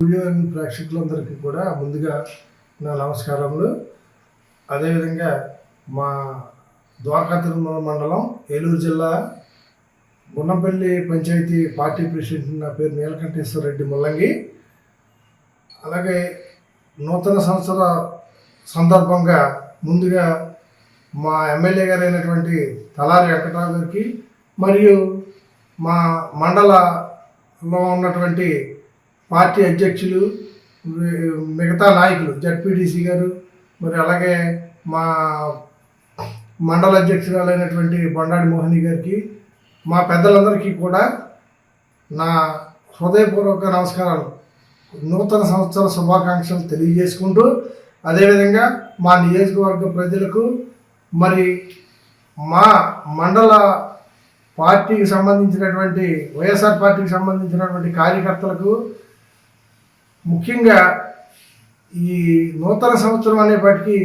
Television ప్రేక్షకులందరికీ కూడా ముందుగా నా నమస్కారములు. అదేవిధంగా మా ద్వారకా తిరుమల మండలం ఏలూరు జిల్లా గున్నపల్లి పంచాయతీ పార్టీ ప్రెసిడెంట్ నా పేరు నీలకంఠేశ్వర రెడ్డి ముల్లంగి. అలాగే నూతన సంవత్సర సందర్భంగా ముందుగా మా ఎమ్మెల్యే గారు అయినటువంటి తలారి వెంకటరావు గారికి మరియు మా మండలలో ఉన్నటువంటి పార్టీ అధ్యక్షులు మిగతా నాయకులు జడ్పీటీసీ గారు మరి అలాగే మా మండల అధ్యక్షురాలైనటువంటి బండాడి మోహిని గారికి మా పెద్దలందరికీ కూడా నా హృదయపూర్వక నమస్కారాలు. నూతన సంవత్సర శుభాకాంక్షలు తెలియజేసుకుంటూ అదేవిధంగా మా నియోజకవర్గ ప్రజలకు మరి మా మండల పార్టీకి సంబంధించినటువంటి వైఎస్ఆర్ పార్టీకి సంబంధించినటువంటి కార్యకర్తలకు ముఖ్యంగా ఈ నూతన సంవత్సరం అనేప్పటికీ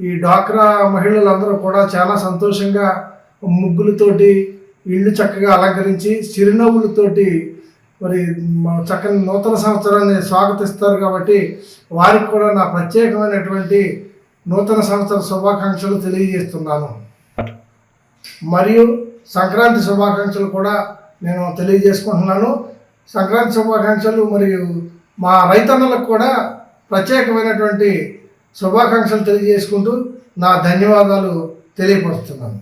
ఈ డాక్రా మహిళలందరూ కూడా చాలా సంతోషంగా ముగ్గులతోటి ఇళ్ళు చక్కగా అలంకరించి చిరునవ్వులతోటి మరి చక్కని నూతన సంవత్సరాన్ని స్వాగతిస్తారు కాబట్టి వారికి కూడా నా ప్రత్యేకమైనటువంటి నూతన సంవత్సర శుభాకాంక్షలు తెలియజేస్తున్నాను. మరియు సంక్రాంతి శుభాకాంక్షలు కూడా నేను తెలియజేసుకుంటున్నాను. సంక్రాంతి శుభాకాంక్షలు మరియు మా రైతన్నలకు కూడా ప్రత్యేకమైనటువంటి శుభాకాంక్షలు తెలియజేసుకుంటూ నా ధన్యవాదాలు తెలియపరుస్తున్నాను.